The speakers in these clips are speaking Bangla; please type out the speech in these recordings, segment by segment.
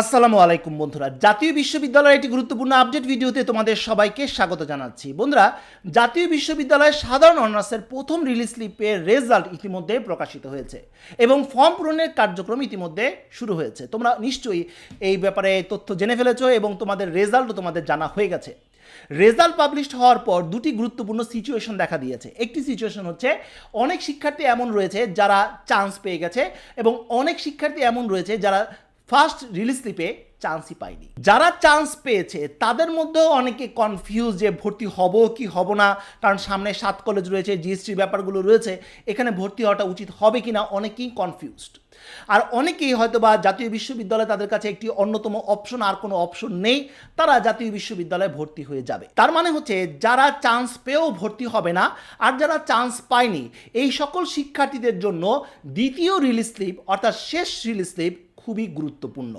আসসালামু আলাইকুম বন্ধুরা। জাতীয় বিশ্ববিদ্যালয়ের একটি গুরুত্বপূর্ণ আপডেট ভিডিওতে তোমাদের সবাইকে স্বাগত জানাচ্ছি। বন্ধুরা, জাতীয় বিশ্ববিদ্যালয়ের সাধারণ অনার্সের প্রথম রিলিজ স্লিপের রেজাল্ট ইতিমধ্যে প্রকাশিত হয়েছে এবং ফর্ম পূরণের কার্যক্রম ইতিমধ্যে শুরু হয়েছে। তোমরা নিশ্চয়ই এই ব্যাপারে তথ্য জেনে ফেলেছো এবং তোমাদের রেজাল্টও তোমাদের জানা হয়ে গেছে। রেজাল্ট পাবলিশড হওয়ার পর দুটি গুরুত্বপূর্ণ সিচুয়েশন দেখা দিয়েছে। একটি সিচুয়েশন হচ্ছে, অনেক শিক্ষার্থী এমন রয়েছে যারা চান্স পেয়ে গেছে এবং অনেক শিক্ষার্থী এমন রয়েছে যারা ফার্স্ট রিলিজ স্লিপে চান্সই পায়নি যারা চান্স পেয়েছে, তাদের মধ্যেও অনেকে কনফিউজ যে ভর্তি হব কি হব না, কারণ সামনে সাত কলেজ রয়েছে জিএসটির ব্যাপারগুলো রয়েছে, এখানে ভর্তি হওয়াটা উচিত হবে কি না অনেকেই কনফিউজড আর অনেকেই হয়তো বা জাতীয় বিশ্ববিদ্যালয় তাদের কাছে একটি অন্যতম অপশন আর কোনো অপশন নেই, তারা জাতীয় বিশ্ববিদ্যালয়ে ভর্তি হয়ে যাবে। তার মানে হচ্ছে, যারা চান্স পেয়েও ভর্তি হবে না, আর যারা চান্স পায়নি, এই সকল শিক্ষার্থীদের জন্য দ্বিতীয় রিলিজ স্লিপ অর্থাৎ শেষ রিলিজ স্লিপ খুবই গুরুত্বপূর্ণ।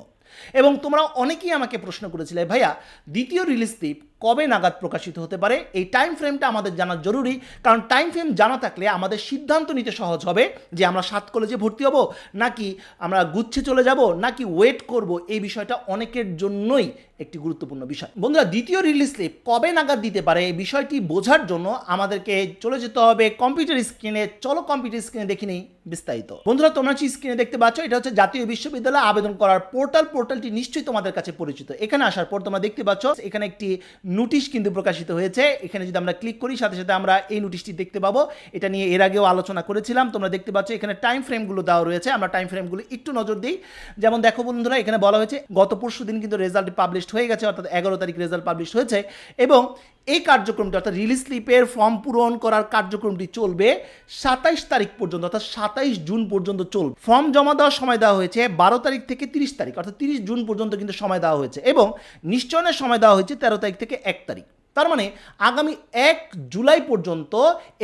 এবং তোমরা অনেকেই আমাকে প্রশ্ন করেছিলে ভাইয়া দ্বিতীয় রিলিজ স্লিপ কবে নাগাদ প্রকাশিত হতে পারে, এই টাইম ফ্রেমটা আমাদের জানা জরুরি। কারণ টাইম ফ্রেম জানা থাকলে আমাদের সিদ্ধান্ত নিতে সহজ হবে যে আমরা সাত কলেজে ভর্তি হব, নাকি আমরা গুচ্ছে চলে যাব, নাকি ওয়েট করব, এই বিষয়টা অনেকের জন্যই একটি গুরুত্বপূর্ণ বিষয়। বন্ধুরা, দ্বিতীয় রিলিজ স্লিপ কবে নাগাদ দিতে পারে, এই বিষয়টি বোঝার জন্য আমাদেরকে চলে যেতে হবে কম্পিউটার স্ক্রিনে চলো কম্পিউটার স্ক্রিনে দেখে নেই বিস্তারিত। বন্ধুরা, তোমরা স্ক্রিনে দেখতে পাচ্ছ, এটা হচ্ছে জাতীয় বিশ্ববিদ্যালয়ে আবেদন করার পোর্টাল পোর্টালটি নিশ্চয়ই তোমাদের কাছে পরিচিত। এখানে আসার পর তোমরা দেখতে পাচ্ছ, এখানে একটি নোটিশ কিন্তু প্রকাশিত হয়েছে। এখানে যদি আমরা ক্লিক করি, সাথে সাথে আমরা এই নোটিশটি দেখতে পাবো। এটা নিয়ে এর আগেও আলোচনা করেছিলাম। তোমরা দেখতে পাচ্ছ এখানে টাইম ফ্রেমগুলো দেওয়া রয়েছে। আমরা টাইম ফ্রেমগুলো একটু নজর দিই। যেমন দেখো বন্ধুরা, এখানে বলা হয়েছে, গত পরশু দিন কিন্তু রেজাল্ট পাবলিশ হয়ে গেছে, অর্থাৎ এগারো তারিখ রেজাল্ট পাবলিশ হয়েছে। এবং এই কার্যক্রমটি অর্থাৎ রিলিজ স্লিপের ফর্ম পূরণ করার কার্যক্রমটি চলবে সাতাইশ তারিখ পর্যন্ত, অর্থাৎ সাতাইশ জুন পর্যন্ত চলবে। ফর্ম জমা দেওয়ার সময় দেওয়া হয়েছে বারো তারিখ থেকে তিরিশ তারিখ, অর্থাৎ তিরিশ জুন পর্যন্ত কিন্তু সময় দেওয়া হয়েছে এবং নিশ্চয়নের সময় দেওয়া হয়েছে তেরো তারিখ থেকে এক তারিখ। তার মানে আগামী এক জুলাই পর্যন্ত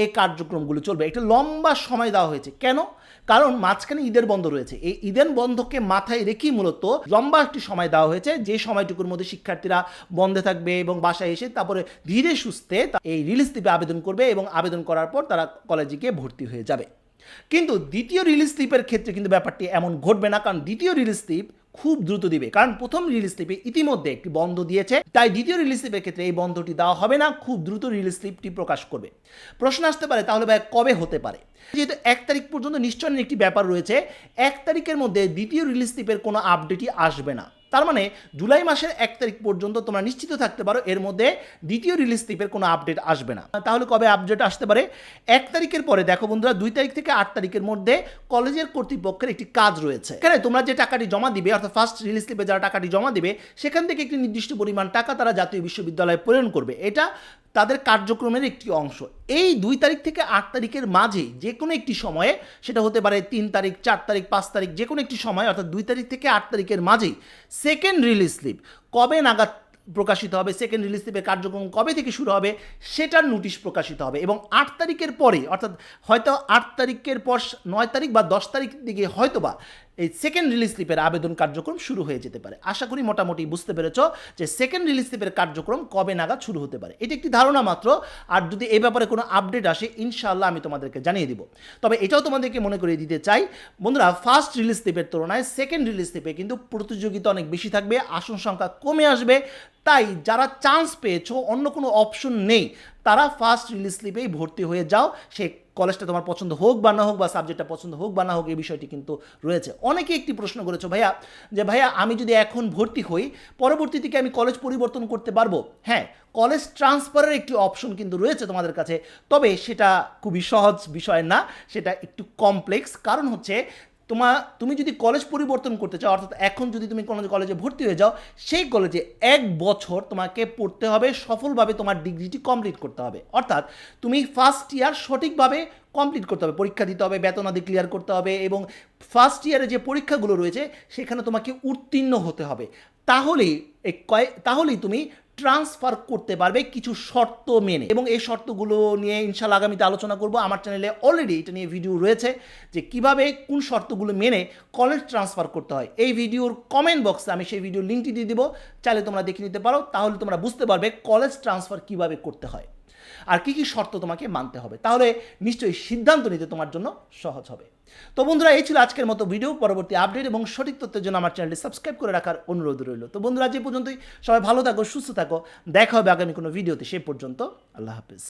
এই কার্যক্রমগুলো চলবে। একটা লম্বা সময় দেওয়া হয়েছে। কেন? কারণ মাঝখানে ঈদের বন্ধ রয়েছে। এই ঈদের বন্ধকে মাথায় রেখেই মূলত লম্বা একটি সময় দেওয়া হয়েছে, যে সময়টুকুর মধ্যে শিক্ষার্থীরা বন্ধে থাকবে এবং বাসায় এসে তারপরে ধীরে সুস্থে এই রিলিজ দ্বীপে আবেদন করবে এবং আবেদন করার পর তারা কলেজে গিয়ে ভর্তি হয়ে যাবে। কিন্তু দ্বিতীয় রিলিজ স্লিপের ক্ষেত্রে কিন্তু ব্যাপারটি এমন ঘটবে না, কারণ দ্বিতীয় রিলিজ স্লিপ খুব দ্রুত দিবে। কারণ প্রথম রিলিজ স্লিপে ইতিমধ্যে একটি বন্ধ দিয়েছে, তাই দ্বিতীয় রিলিজ স্লিপের ক্ষেত্রে এই বন্ধটি দেওয়া হবে না, খুব দ্রুত রিলিজ স্লিপটি প্রকাশ করবে। প্রশ্ন আসতে পারে, তাহলে ভাই কবে হতে পারে? যেহেতু এক তারিখ পর্যন্ত নিশ্চয়ই একটি ব্যাপার রয়েছে, এক তারিখের মধ্যে দ্বিতীয় রিলিজ স্লিপের কোনো আপডেটই আসবে না। তার মানে জুলাই মাসের এক তারিখ পর্যন্ত তোমরা নিশ্চিত থাকতে পারো এর মধ্যে দ্বিতীয় রিলিজ স্লিপের কোনো আপডেট আসবে না। তাহলে কবে আপডেট আসতে পারে? এক তারিখের পরে, দেখো বন্ধুরা, দুই তারিখ থেকে আট তারিখের মধ্যে কলেজের কর্তৃপক্ষের একটি কাজ রয়েছে। এখানে তোমরা যে টাকাটি জমা দিবে, অর্থাৎ ফার্স্ট রিলিজ স্লিপে যারা টাকাটি জমা দিবে, সেখান থেকে একটি নির্দিষ্ট পরিমাণ টাকা তারা জাতীয় বিশ্ববিদ্যালয়ে প্রেরণ করবে। এটা তাদের কার্যক্রমের একটি অংশ। এই দুই তারিখ থেকে আট তারিখের মাঝে যে কোনো একটি সময়ে, সেটা হতে পারে তিন তারিখ, চার তারিখ, পাঁচ তারিখ যে কোনো একটি সময়, অর্থাৎ দুই তারিখ থেকে আট তারিখের মাঝেই সেকেন্ড রিলিজ স্লিপ কবে নাগাদ প্রকাশিত হবে সেকেন্ড রিলিজ স্লিপের কার্যক্রম কবে থেকে শুরু হবে, সেটার নোটিশ প্রকাশিত হবে এবং আট তারিখের পরে, অর্থাৎ হয়তো আট তারিখের পর নয় তারিখ বা দশ তারিখ দিকে হয়তো বা এই সেকেন্ড রিলিজ স্লিপের আবেদন কার্যক্রম শুরু হয়ে যেতে পারে। আশা করি মোটামুটি বুঝতে পেরেছ যে সেকেন্ড রিলিজ স্লিপের কার্যক্রম কবে নাগাদ শুরু হতে পারে। এটি একটি ধারণা মাত্র, আর যদি এ ব্যাপারে কোনো আপডেট আসে, ইনশাআল্লাহ আমি তোমাদেরকে জানিয়ে দিব। তবে এটাও তোমাদেরকে মনে করিয়ে দিতে চাই, বন্ধুরা ফার্স্ট রিলিজ স্লিপের তুলনায় সেকেন্ড রিলিজ স্লিপে কিন্তু প্রতিযোগিতা অনেক বেশি থাকবে, আসন সংখ্যা কমে আসবে। তাই যারা চান্স পেয়েছ, অন্য কোনো অপশন নেই, তারা ফার্স্ট রিলিজ স্লিপেই ভর্তি হয়ে যাও। সে কলেজটা তোমার পছন্দ হোক বা না হোক বা সাবজেক্টটা পছন্দ হোক বা না হোক, এই বিষয়টি কিন্তু রয়েছে। অনেকে একটি প্রশ্ন করেছ, ভাইয়া, যে ভাইয়া, আমি যদি এখন ভর্তি হই, পরবর্তীতে কি আমি কলেজ পরিবর্তন করতে পারব? হ্যাঁ কলেজ ট্রান্সফারের একটি অপশন কিন্তু রয়েছে তোমাদের কাছে, তবে সেটা খুবই সহজ বিষয় না, সেটা একটু কমপ্লেক্স। কারণ হচ্ছে তোমার তুমি যদি কলেজ পরিবর্তন করতে চাও, অর্থাৎ এখন যদি তুমি কোনো কলেজে ভর্তি হয়ে যাও, সেই কলেজে এক বছর তোমাকে পড়তে হবে, সফলভাবে তোমার ডিগ্রিটি কমপ্লিট করতে হবে। অর্থাৎ তুমি ফার্স্ট ইয়ার সঠিকভাবে কমপ্লিট করতে হবে, পরীক্ষা দিতে হবে বেতনাদি ক্লিয়ার করতে হবে এবং ফার্স্ট ইয়ারে যে পরীক্ষাগুলো রয়েছে, সেখানে তোমাকে উত্তীর্ণ হতে হবে। তাহলেই এই কয়, তাহলেই তুমি ট্রান্সফার করতে পারবে কিছু শর্ত মেনে। এবং এই শর্তগুলো নিয়ে ইনশাল্লাহ আগামীতে আলোচনা করব। আমার চ্যানেলে অলরেডি এটা নিয়ে ভিডিও রয়েছে যে কীভাবে, কোন শর্তগুলো মেনে কলেজ ট্রান্সফার করতে হয়। এই ভিডিওর কমেন্ট বক্সে আমি সেই ভিডিও লিঙ্কটি দিয়ে দেবো। চাইলে তোমরা দেখে নিতে পারো। তাহলে তোমরা বুঝতে পারবে কলেজ ট্রান্সফার কীভাবে করতে হয়। আর কি কি শর্ত তোমাকে মানতে হবে? তাহলে নিশ্চয়ই সিদ্ধান্ত নিতে তোমার জন্য সহজ হবে। তো বন্ধুরা, এই ছিল আজকের মতো ভিডিও পরবর্তী আপডেট এবং সঠিক তথ্যের জন্য আমার চ্যানেলটি সাবস্ক্রাইব করে রাখার অনুরোধ রইল। তো বন্ধুরা যে পর্যন্তই। সবাই ভালো থাকো, সুস্থ থাকো। দেখা হবে আগামী কোনো ভিডিওতে সেই পর্যন্ত আল্লাহ হাফিজ।